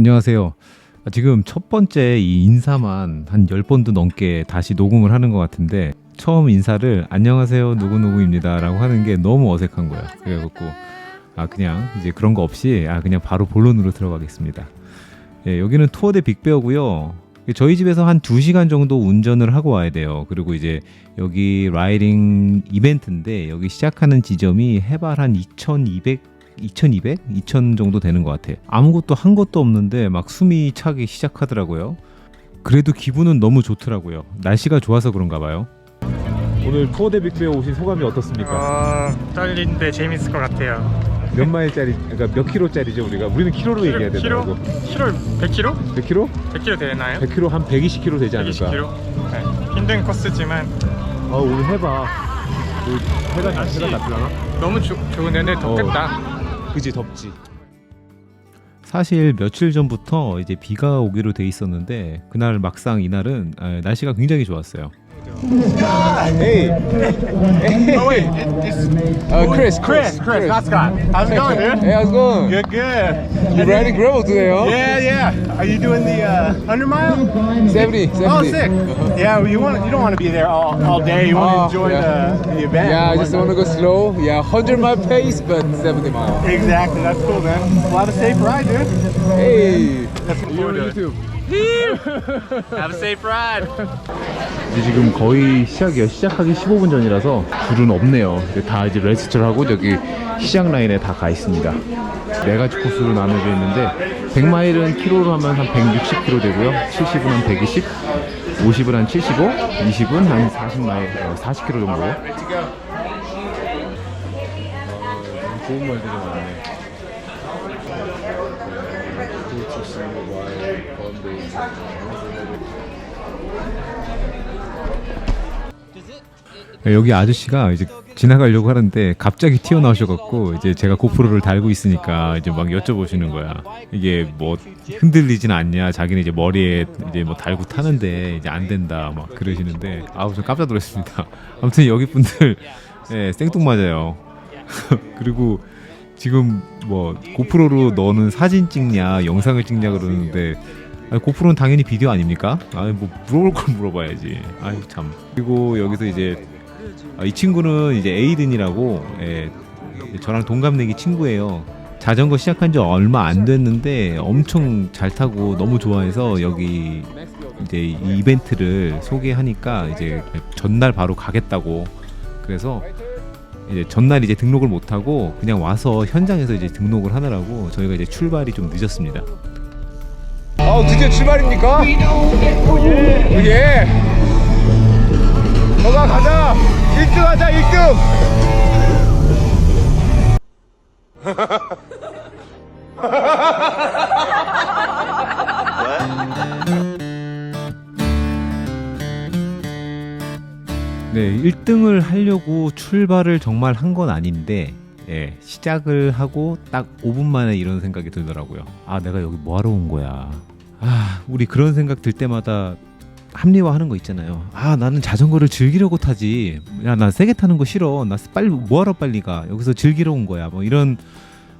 안녕하세요. 아, 지금 첫 번째 이 인사만 한 10번도 넘게 다시 녹음을 하는 것 같은데 처음 인사를 안녕하세요 누구누구입니다 라고 하는 게 너무 어색한 거야. 그래갖고 아 그냥 이제 그런 거 없이 아 그냥 바로 본론으로 들어가겠습니다. 예, 여기는 투어대 빅베어고요. 저희 집에서 한 2시간 정도 운전을 하고 와야 돼요. 그리고 이제 여기 라이딩 이벤트인데 여기 시작하는 지점이 해발 한 2200, 2200? 2000 정도 되는 것 같아. 아무것도 한 것도 없는데 막 숨이 차기 시작하더라고요. 그래도 기분은 너무 좋더라고요. 날씨가 좋아서 그런가 봐요. 오늘 투어 대 빅베어 오신 소감이 어떻습니까? 어, 떨린데 재밌을 것 같아요. 몇 마일짜리, 그러니까 몇 킬로짜리죠 우리가? 우리는 킬로로 얘기해야? 되더라고. 키로? 100km? 100 킬로? 100km 되나요? 100 킬로 한 120 킬로 되지 않을까? 120km? 네. 힘든 코스지만 아 오늘 해봐. 뭐 해가. 해가 나쁘나? 너무 좋 좋은데 덥겠다. 그지 덥지. 사실 며칠 전부터 이제 비가 오기로 돼 있었는데 그날 막상 이날은 아, 날씨가 굉장히 좋았어요. Hey, hey. Oh wait, it's uh, Chris, Chris. Chris, not Scott. How's it going, dude? Hey, how's it going? Good, good. You're riding gravel today, huh? Yeah, yeah. Are you doing the uh, 100 mile? 70, 70. Oh, sick. Yeah, well, you want you don't want to be there all, all day. You want Oh, to enjoy yeah. the, the event. Yeah, I just want to go slow. Yeah, 100 mile pace, but 70 mile. Exactly. That's cool, man. A lot of safe ride, dude. Hey, That's you're on YouTube. Have a safe ride. 이제 지금 거의 시작이요. 시작하기 15분 전이라서 줄은 없네요. 이제 다 이제 레지스트를 하고 저기 시작 라인에 다 가 있습니다. 네 가지 코스로 나눠져 있는데 100마일은 킬로로 하면 한 160km 되고요. 70은 한 120, 50은 한 75, 20은 한 40마일, 40km 정도. 좋은 말들이 많네. 네, 여기 아저씨가 이제 지나가려고 하는데 갑자기 튀어나오셔갖고 이제 제가 고프로를 달고 있으니까 이제 막 여쭤보시는 거야. 이게 뭐 흔들리진 않냐? 자기는 이제 머리에 이제 뭐 달고 타는데 이제 안 된다 막 그러시는데 아우 저 깜짝 놀랐습니다. 아무튼 여기 분들 예, 생뚱맞아요. 그리고 지금 뭐 고프로로 너는 사진 찍냐 영상을 찍냐 그러는데 아니, 고프로는 당연히 비디오 아닙니까? 아니 뭐 물어볼 걸 물어봐야지. 아유 참. 그리고 여기서 이제 아, 이 친구는 이제 에이든이라고 예, 저랑 동갑내기 친구예요. 자전거 시작한 지 얼마 안 됐는데 엄청 잘 타고 너무 좋아해서 여기 이제 이 이벤트를 소개하니까 이제 전날 바로 가겠다고 그래서 이제 전날 이제 등록을 못 하고 그냥 와서 현장에서 이제 등록을 하느라고 저희가 이제 출발이 좀 늦었습니다. 어, 드디어 출발입니까? 예. 너가 가자. 1등 하자, 1등. 네, 1등을 하려고 출발을 정말 한 건 아닌데 예, 시작을 하고 딱 5분 만에 이런 생각이 들더라고요. 아, 내가 여기 뭐 하러 온 거야. 아, 우리 그런 생각 들 때마다 합리화하는 거 있잖아요. 아, 나는 자전거를 즐기려고 타지. 야, 나 세게 타는 거 싫어. 나 빨리 뭐하러 빨리 가. 여기서 즐기러 온 거야. 뭐 이런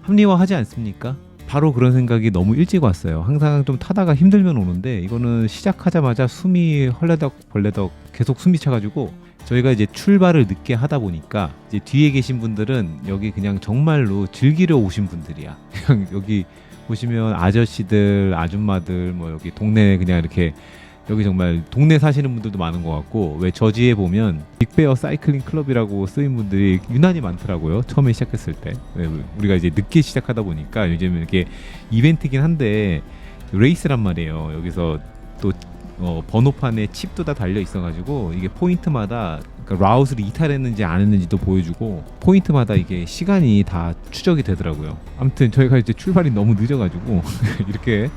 합리화하지 않습니까? 바로 그런 생각이 너무 일찍 왔어요. 항상 좀 타다가 힘들면 오는데 이거는 시작하자마자 숨이 헐레덕 벌레덕 계속 숨이 차가지고 저희가 이제 출발을 늦게 하다 보니까 이제 뒤에 계신 분들은 여기 그냥 정말로 즐기러 오신 분들이야. 그냥 여기 보시면 아저씨들, 아줌마들 뭐 여기 동네 그냥 이렇게 여기 정말 동네 사시는 분들도 많은 것 같고 왜 저지에 보면 빅베어 사이클링 클럽이라고 쓰인 분들이 유난히 많더라고요 처음에 시작했을 때. 네, 우리가 이제 늦게 시작하다 보니까 요즘 이렇게 이벤트긴 한데 레이스란 말이에요. 여기서 또 어, 번호판에 칩도 다 달려 있어가지고 이게 포인트마다 그러니까 라웃을 이탈했는지 안 했는지도 보여주고 포인트마다 이게 시간이 다 추적이 되더라고요. 아무튼 저희가 이제 출발이 너무 늦어가지고 이렇게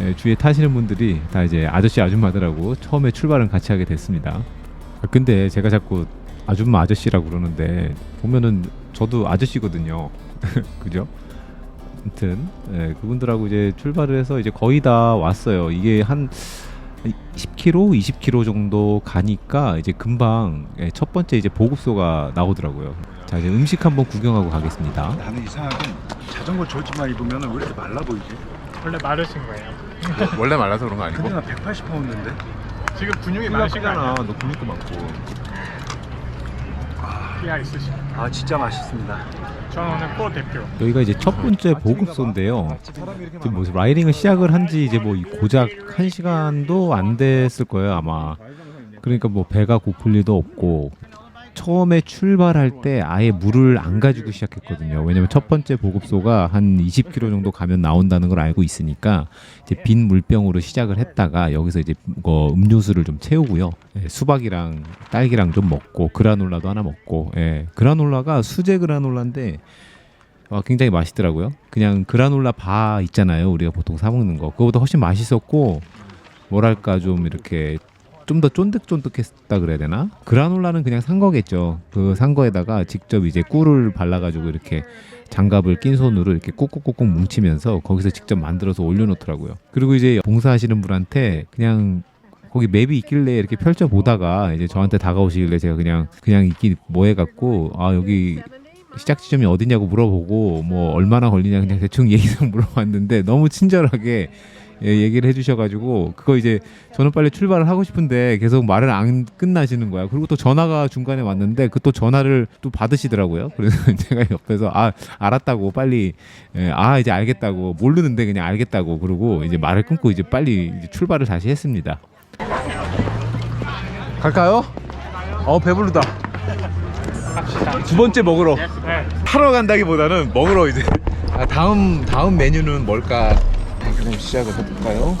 예, 주위에 타시는 분들이 다 이제 아저씨 아줌마들하고 처음에 출발은 같이 하게 됐습니다. 아, 근데 제가 자꾸 아줌마 아저씨라고 그러는데 보면은 저도 아저씨거든요. 그죠? 아무튼 예, 그분들하고 이제 출발을 해서 이제 거의 다 왔어요. 이게 한 10km, 20km 정도 가니까 이제 금방 예, 첫 번째 이제 보급소가 나오더라고요. 자 이제 음식 한번 구경하고 가겠습니다. 나는 이상하게 자전거 저지만 입으면 왜 이렇게 말라 보이지? 원래 마르신 거예요. 원래 말라서 그런 거 아니고? 나 180파운드인데? 지금 근육이 아니에요? 너 근육도 많고. 기아 있으시고. 아 진짜 맛있습니다. 저는 오늘 코 대표. 여기가 이제 첫 번째 보급소인데요. 지금 뭐 라이딩을 시작을 한 지 이제 뭐 고작 한 시간도 안 됐을 거예요 아마. 그러니까 뭐 배가 고플 리도 없고 처음에 출발할 때 아예 물을 안 가지고 시작했거든요. 왜냐면 첫 번째 보급소가 한 20km 정도 가면 나온다는 걸 알고 있으니까 이제 빈 물병으로 시작을 했다가 여기서 이제 뭐 음료수를 좀 채우고요. 예, 수박이랑 딸기랑 좀 먹고 그라놀라도 하나 먹고 예, 그라놀라가 수제 그라놀라인데 어, 굉장히 맛있더라고요. 그냥 그라놀라 바 있잖아요. 우리가 보통 사 먹는 거. 그거보다 훨씬 맛있었고 뭐랄까 좀 이렇게 좀 더 쫀득쫀득했다 그래야 되나? 그라놀라는 그냥 산 거겠죠. 그 산 거에다가 직접 이제 꿀을 발라가지고 이렇게 장갑을 낀 손으로 이렇게 꾹꾹꾹꾹 뭉치면서 거기서 직접 만들어서 올려놓더라고요. 그리고 이제 봉사하시는 분한테 그냥 거기 맵이 있길래 이렇게 펼쳐 보다가 이제 저한테 다가오시길래 제가 그냥 그냥 있기 뭐 해 갖고 아 여기 시작 지점이 어디냐고 물어보고 뭐 얼마나 걸리냐 그냥 대충 얘기상 물어봤는데 너무 친절하게 예, 얘기를 해주셔가지고 그거 이제 저는 빨리 출발을 하고 싶은데 계속 말을 안 끝나시는 거야. 그리고 또 전화가 중간에 왔는데 그 또 전화를 또 받으시더라고요. 그래서 제가 옆에서 아 알았다고 빨리 예, 아 이제 알겠다고 모르는데 그냥 알겠다고 그러고 이제 말을 끊고 이제 빨리 이제 출발을 다시 했습니다. 갈까요? 어 배부르다. 두 번째 먹으러 네. 하러 간다기보다는 먹으러 이제 아, 다음 다음 메뉴는 뭘까? 그럼 시작을 해볼까요?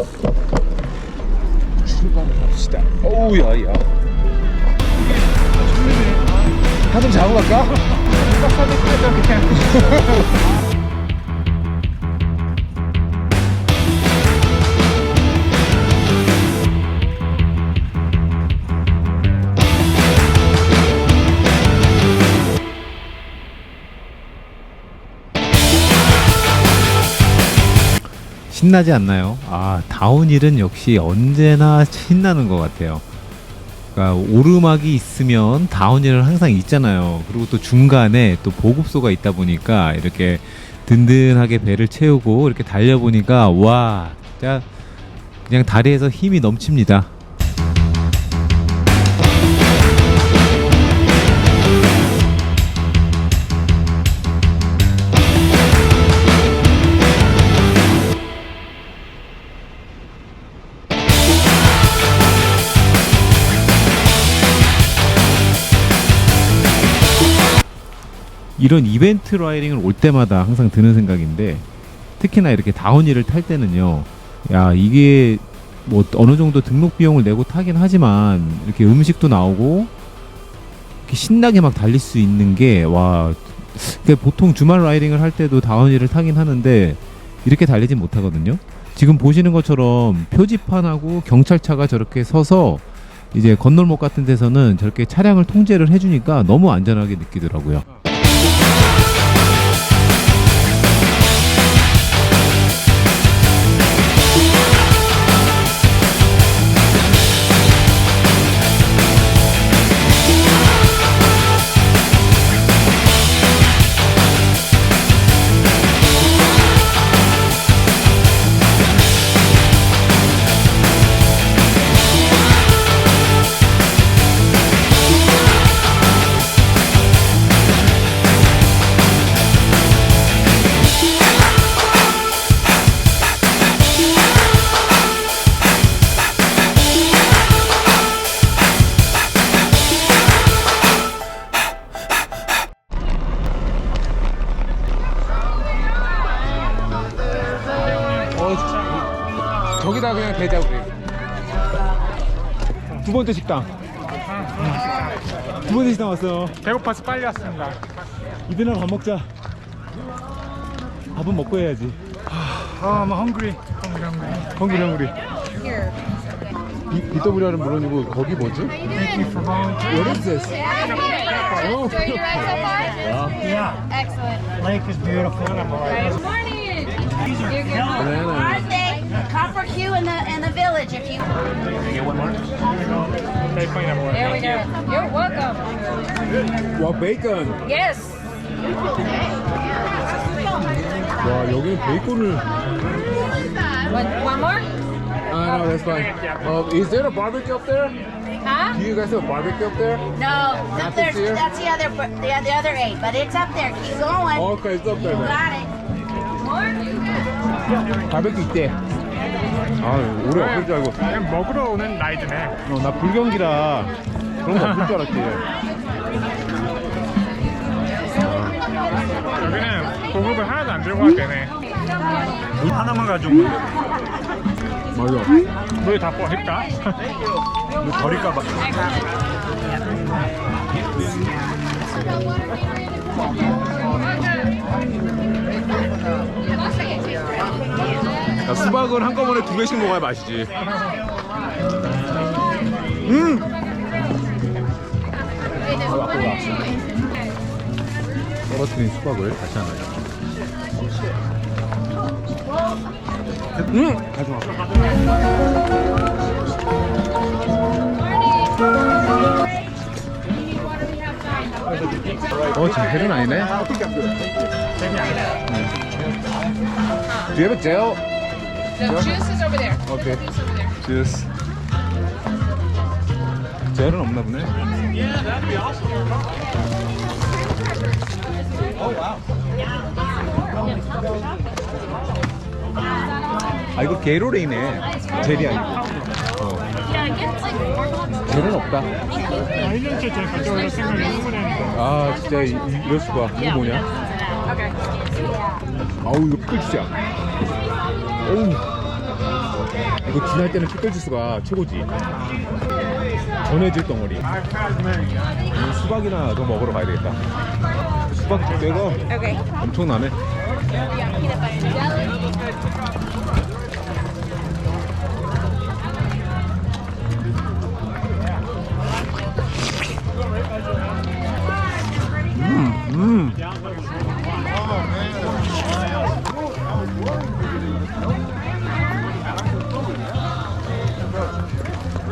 출발을 합시다. 오우 야야. 한좀 자고 갈까? 신나지 않나요? 아 다운힐은 역시 언제나 신나는 것 같아요. 그러니까 오르막이 있으면 다운힐은 항상 있잖아요. 그리고 또 중간에 또 보급소가 있다 보니까 이렇게 든든하게 배를 채우고 이렇게 달려보니까 와 진짜 그냥 다리에서 힘이 넘칩니다. 이런 이벤트 라이딩을 올 때마다 항상 드는 생각인데 특히나 이렇게 다운힐을 탈 때는요. 야 이게 뭐 어느 정도 등록 비용을 내고 타긴 하지만 이렇게 음식도 나오고 이렇게 신나게 막 달릴 수 있는 게와 그러니까 보통 주말 라이딩을 할 때도 다운힐을 타긴 하는데 이렇게 달리진 못하거든요. 지금 보시는 것처럼 표지판하고 경찰차가 저렇게 서서 이제 건널목 같은 데서는 저렇게 차량을 통제를 해주니까 너무 안전하게 느끼더라고요. 어, 번째 식당. 두 번째 식당 왔어요. 배고파서 빨리 왔습니다. 이들랑 밥 먹자. 밥은 먹고 해야지. 아, I'm hungry. hungry, hungry. 건기랑 우리. 이 BWR은 물론이고 거기 뭐지? Thank you for volunteering. What is this? Oh, Enjoy your ride so far? Yeah. Excellent. Lake is beautiful. Good morning. You're good. Birthday. Copper Q in the in the village if you. They find out more. There we go. You're welcome. 와 베이컨. Yes. 와 여기는 베이컨을 One, one more? Uh, no, that's fine. Um, is there a barbecue up there? Huh? Do you guys have a barbecue up there? No, it's up there. Nothing's here? That's the other, the, the other eight, but it's up there. Keep going. Okay, it's up there. then. Got it. More? 바베큐 있대. 아, 오래 없을 줄 알고. 그냥 먹으러 오는 라이드네. 어, 나 불경기라 그런 거 없을 줄 알았지. 여기는 고급을 하나도 안 들고 가도 되네. 물 하나만 가지고. 맞아. 물다 버릴까? 물 버릴까 봐. 야, 수박은 한꺼번에 두 개씩 먹어야 맛이지. 음! 떨어뜨린 수박을 다시 하나. 어, 지금 헬은 아니네. Do you have a gel? The juice is over there. Okay. Juice over there. 주스. 젤은 없나 보네. 아 이거 게로레이네. 젤이 아니고. 어. 젤은 없다. 1년째 제가 가져올 생각을 했는데. 아 진짜 이, 이- 이럴 수가. 이거 뭐냐? 아우 이거 피클주스야. 어우. 이거 지날 때는 피클주스가 최고지. 전해질 덩어리. 음, 수박이나 더 먹으러 가야 되겠다. 수박 두께가 엄청나네.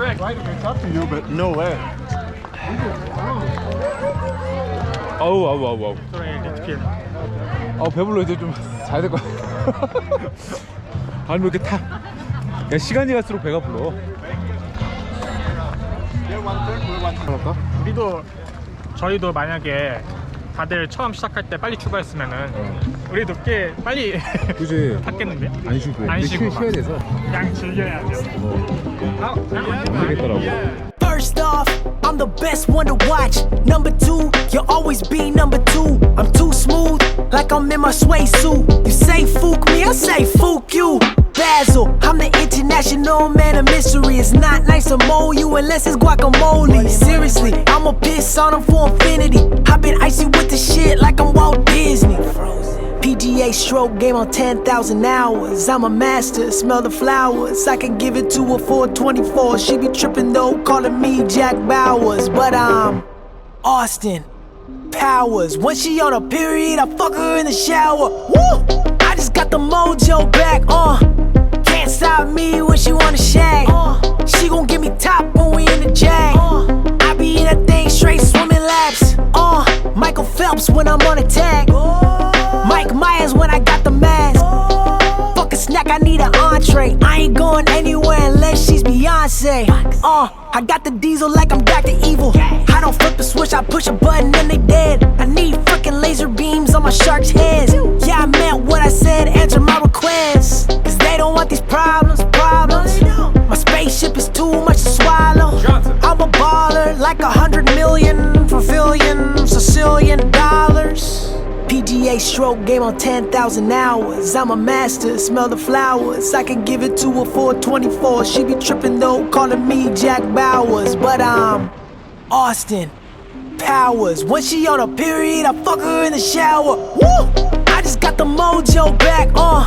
You, but no way. 아우 아우. 그래, 리트킬. 아 배불러 이제 좀 자야 될 것 같아. 아니 왜 이렇게 타? 야 시간이 갈수록 배가 불러. 그럴까? 우리도 저희도 만약에 다들 처음 시작할 때 빨리 출발했으면은 우리도 꽤 빨리 그지. 탔겠는데? 안 쉬고. 안 근데 쉬고 쉬, 쉬어야 돼서. 그냥 즐겨야죠. 안 되겠더라고. First off, I'm the best one to watch. Number two, you'll always be number two. I'm too smooth, like I'm in my sway suit. You say fook me, I say fook you. Basil, I'm the international man of mystery. It's not nice to mold you unless it's guacamole. Seriously, I'ma piss on them for infinity. I've been icy with the shit like I'm Walt Disney. PGA stroke game on 10,000 hours. I'm a master, smell the flowers. I can give it to her for 24. She be tripping though, calling me Jack Bowers. But I'm Austin Powers. When she on a period, I fuck her in the shower. Woo! I just got the mojo back, uh. Can't stop me when she wanna shag. Uh, she gon' give me top when we in the jag. Uh, I be in that thing straight swimming laps. Uh, Michael Phelps when I'm on a attack. Mike Myers when I got the mask. Fuck a snack, I need an entree. I ain't going anywhere unless she's Beyonce. Uh, I got the diesel like I'm Dr. Evil. I don't flip the switch, I push a button and they dead. I need freaking laser beams on my shark's heads. Yeah, I meant what I said, answer my requests. Cause they don't want these problems, problems. My spaceship is too much to swallow. I'm a baller, like a hundred million Sicilian dollars. PGA stroke game on 10,000 hours. I'm a master, smell the flowers. I can give it to her for 24. She be tripping though, calling me Jack Bowers. But I'm Austin Powers. When she on a period, I fuck her in the shower. Woo! I just got the mojo back, uh.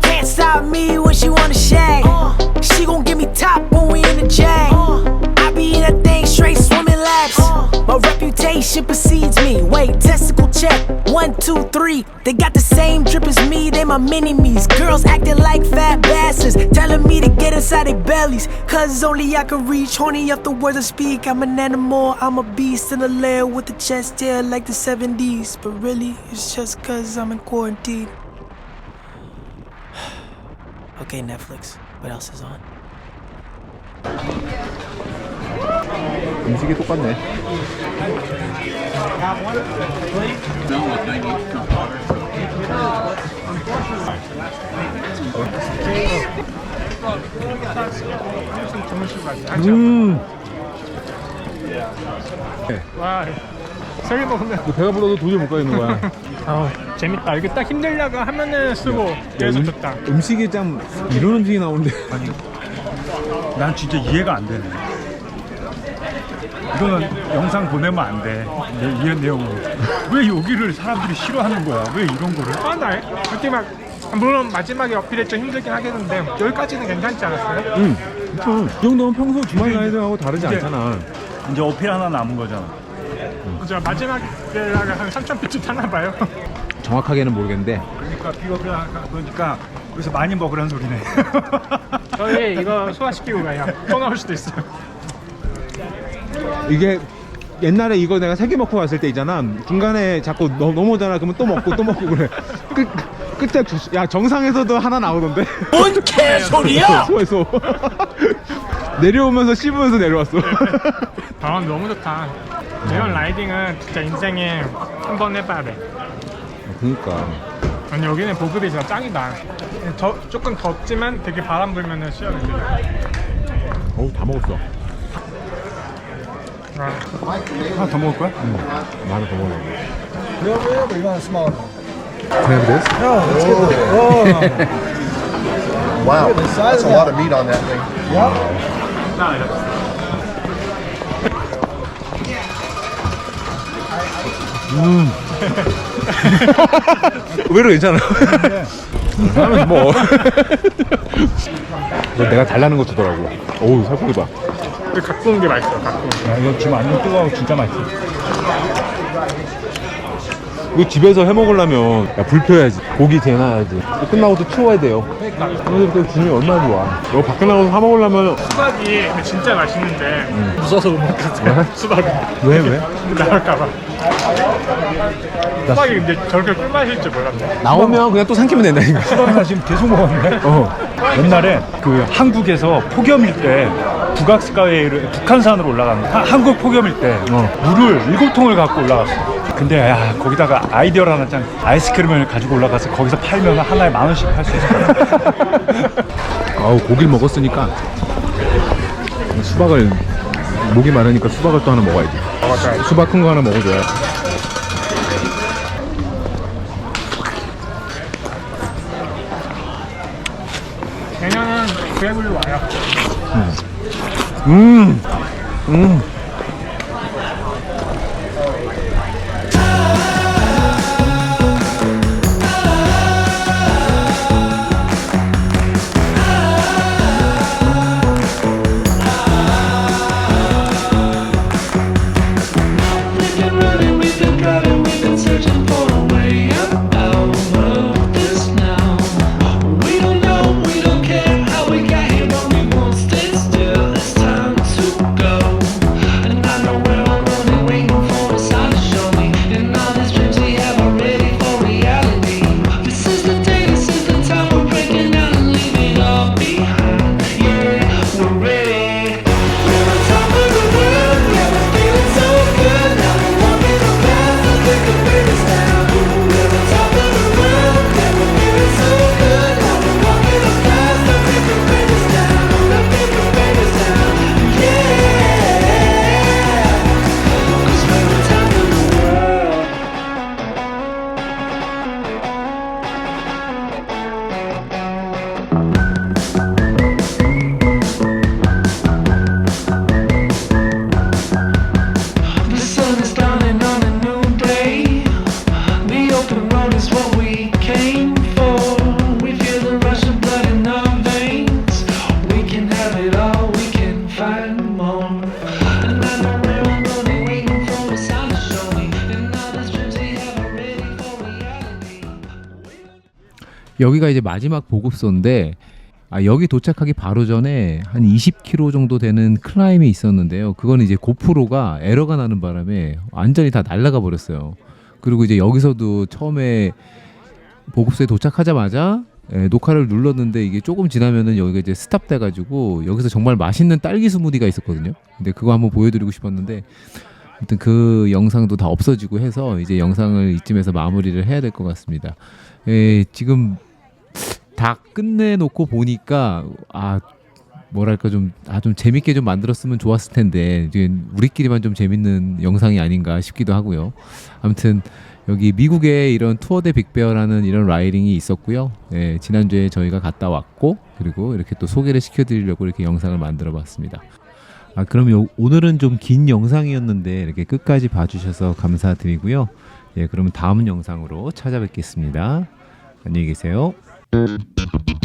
Can't stop me when she wanna shag. Uh, she gon' give me top when we in the jag. Uh, In that thing straight swimming laps. My reputation precedes me. Wait, testicle check. One, two, three. They got the same drip as me. They my mini me's. Girls acting like fat bastards. Telling me to get inside their bellies. Cause only I can reach. Horny up the words I speak. I'm an animal. I'm a beast in a lair with a chest hair like the 70s. But really, it's just cause I'm in quarantine. Okay, Netflix. What else is on? 음식이 똑같네. 음. 와, 세개 먹으면 너 배가 불러도 도저히 못 가겠는 거야. 어, 재밌다. 이게 딱 힘들려고 하면은 쓰고 그래서 음, 좋다. 음식이 참 이런 음식이 나오는데. 난 진짜 이해가 안 되네. 이거는 영상 보내면 안 돼. 내 이해 내용을. 왜 여기를 사람들이 싫어하는 거야? 왜 이런 거를? 아, 나 이렇게 막 물론 마지막에 어필이 좀 힘들긴 하겠는데 여기까지는 괜찮지 않았어요? 응. 음, 이 정도면 평소 주말 라이드하고 다르지 이제- 않잖아. 이제 어필 하나 남은 거잖아. 저 마지막에 한 3,000피트 타나 봐요. 정확하게는 모르겠는데 그러니까 비겁이야. 그러니까 그래서 많이 먹으라는 소리네. 저희 이거 소화시키고 가요. 또 나올 수도 있어요. 이게 옛날에 이거 내가 세 개 먹고 갔을 때 있잖아. 중간에 자꾸 넘, 넘어오잖아. 그러면 또 먹고 또 먹고 그래. 끝 끝에 주- 야 정상에서도 하나 나오던데. 뭔 개소리야? 소에서 내려오면서 씹으면서 내려왔어. 아, 너무 좋다. 이런 라이딩은 진짜 인생에 한 번 해봐야 돼. 그러니까. 아니 여기는 보급이 진짜 짱이다. 더, 조금 덥지만 되게 바람 불면은 시원해. 어우 다 먹었어. 아, 하나 더 먹을 거야? 하나 더 먹어. Wow, that's a lot of meat on that thing. 의외로 괜찮아. 하면서 뭐. 너 내가 달라는 거 주더라고. 어우 살코기 봐. 갖고 온 게 맛있어. 갖고 온 게. 야, 이거 지금 안 뜨거워 진짜 맛있어. 이거 집에서 해 먹으려면 야, 불 펴야지. 고기 재놔야지. 끝나고 또 치워야 돼요. 그래서 그 기분이 얼마나 좋아. 이거 밖에 나가서 사 먹으려면 수박이 근데 진짜 맛있는데 무서워서 못 먹겠어요. 수박이 왜 왜? 나올까봐. 수박이 근데 저렇게 꿀맛일 줄 몰랐네. 나오면 그냥 또 삼키면 된다니까. 수박나 지금 계속 먹었네. 어. 옛날에 그 한국에서 폭염일 때 북악스카이를 북한산으로 올라가는 하- 한국 폭염일 때 물을 일곱 통을 갖고 올라갔어. 근데 야 거기다가 아이디어를 하나 짠 아이스크림을 가지고 올라가서 거기서 팔면 하나에 만 원씩 팔 수 있어. 아우 고기를 먹었으니까 수박을 목이 마르니까 수박을 또 하나 먹어야지. 수박 큰 거 하나 먹어줘야. 내년은 그래블로 와요. 음, 음. We've 여기가 이제 마지막 보급소인데 아, 여기 도착하기 바로 전에 한 20km 정도 되는 클라임이 있었는데요. 그거는 이제 고프로가 에러가 나는 바람에 완전히 다 날아가 버렸어요. 그리고 이제 여기서도 처음에 보급소에 도착하자마자 예, 녹화를 눌렀는데 이게 조금 지나면은 여기가 이제 스탑 돼 가지고 여기서 정말 맛있는 딸기 스무디가 있었거든요. 근데 그거 한번 보여드리고 싶었는데 아무튼 그 영상도 다 없어지고 해서 이제 영상을 이쯤에서 마무리를 해야 될 것 같습니다. 예, 지금 다 끝내놓고 보니까 아 뭐랄까 좀 아 좀 재밌게 좀 만들었으면 좋았을 텐데 이제 우리끼리만 좀 재밌는 영상이 아닌가 싶기도 하고요. 아무튼 여기 미국에 이런 투어 대 빅베어라는 이런 라이딩이 있었고요. 예, 지난주에 저희가 갔다 왔고 그리고 이렇게 또 소개를 시켜드리려고 이렇게 영상을 만들어봤습니다. 아 그럼 요, 오늘은 좀 긴 영상이었는데 이렇게 끝까지 봐주셔서 감사드리고요. 예, 그러면 다음 영상으로 찾아뵙겠습니다. 안녕히 계세요. Thank you.